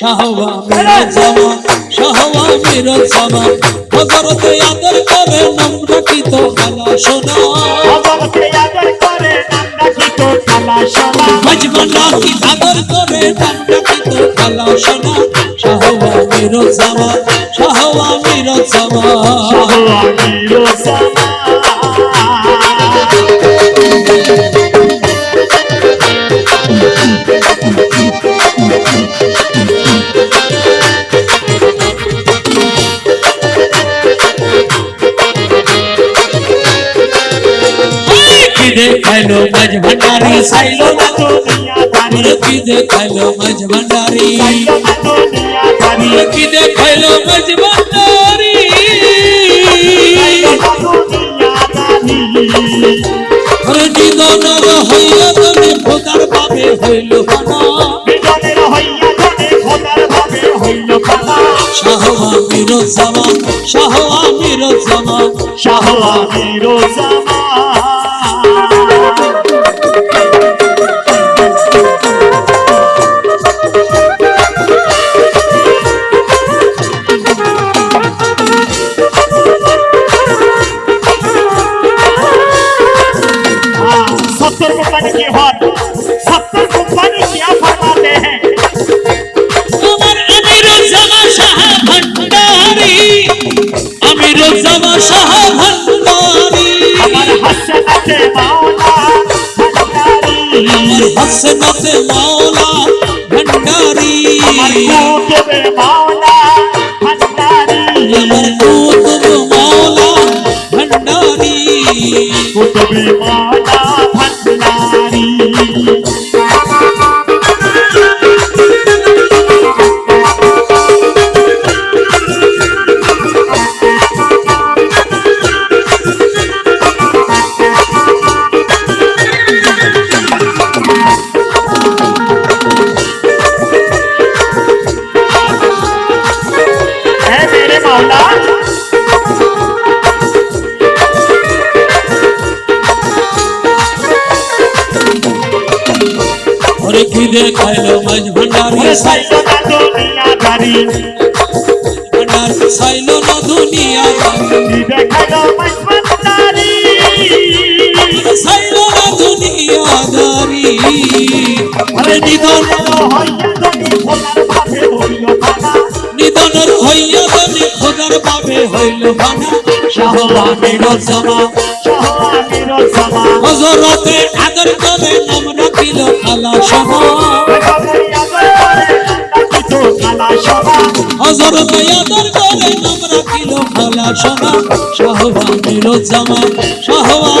শাহবা মিরত জামা শাহবা মিরত জামা। হজরতে আদর করে নম্রা কি তো খালা সোনা। হজরতে আদর করে নাম ডাকি তো খালা সোনা। মজমানা কি আদর করে নম্রা কি খালা সোনা। শাহবা মিরত জামা শাহবা মিরত জামা। শাহওয়ানি রোজানা কি খাইলো মাঝ ভান্ডারি খাইলো না তো কি দে খাইলো মাঝ ভান্ডারি কি দে খাইলো মাঝ ভান্ডারি জীবনর হইয়া তবে ভোদার ভাবে হইল খানা শাহ আমির জামা শাহ আমির জামা শাহ আমির জামা அபிமான ওরে খিদে খাইলো মাছ ভান্ডারি। সাইলো না দুনিয়া ভারি ভান্ডার সাইলো না দুনিয়া ভারি খিদে খাইলো মাছ ভান্ডারি। সাইলো না দুনিয়া ভারি আরে নিদন হইয়া তুমি খোদার পাবে হইল ভানা নিদন হইয়া তুমি খোদার পাবে হইল ভানা শাহবানের জামা শাহবানের জামা। হযরতে আদর করে না হজরতে আদর করে নাম রাখিল খালা সভা। শাহবানি রজামা আমার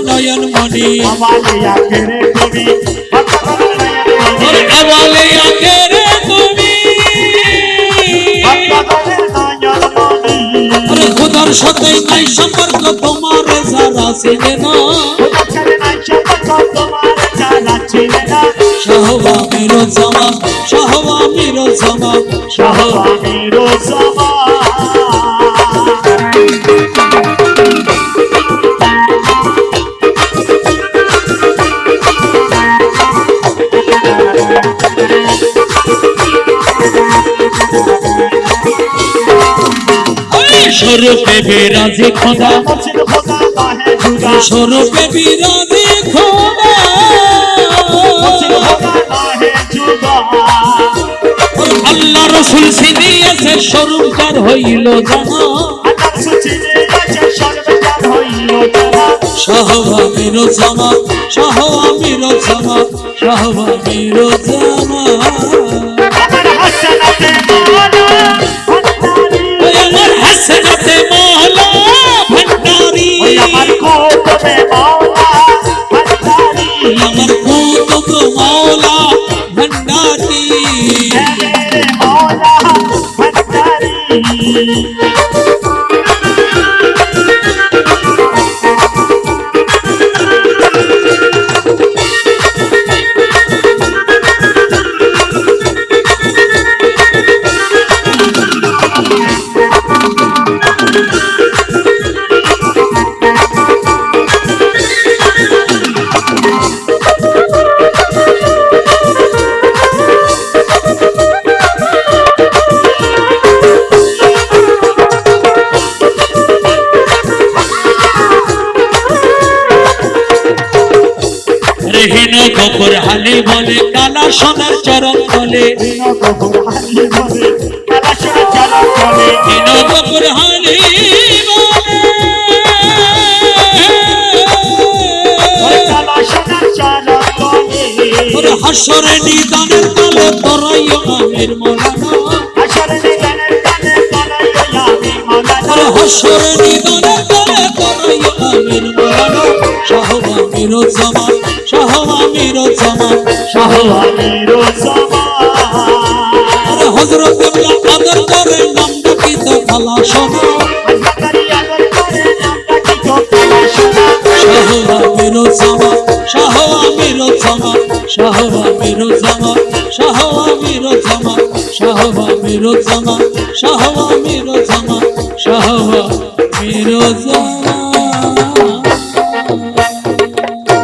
নয়ন মণি। আমালিয়া কেরে তুমি আমালে আখেরে তুমি। ওরে সাথে নাই সম্পর্ক, তোমার যারা চেনে না। শাহবা মেরো জামা শাহবা মেরো জামা স্বরূপে বিরাজি খোদা। স্বরূপে বিরাজি খোদা। আল্লাহ রসুল সিনিয়েছে আছে সর্বজান হইল জানা। শাহ আমির জামা শাহ আমির জামা শাহ আমির জামা। হালি বলে, কালা সোনার চরণ বলে। ওরে হাসরে নিদানের কালে তরাইও আমির মোলানা। হাসরে নিদানের কালে তরাইয়া আমির মোলানা। জামান শাহ আমির জামান ওরে হযরত কেবলা আদর করে, নাম ডাকিত খালা শোনা আজকারি আদর করে নামটা কি তো কালাসরা শাহ আমির জামান শাহ আমির জামান শাহ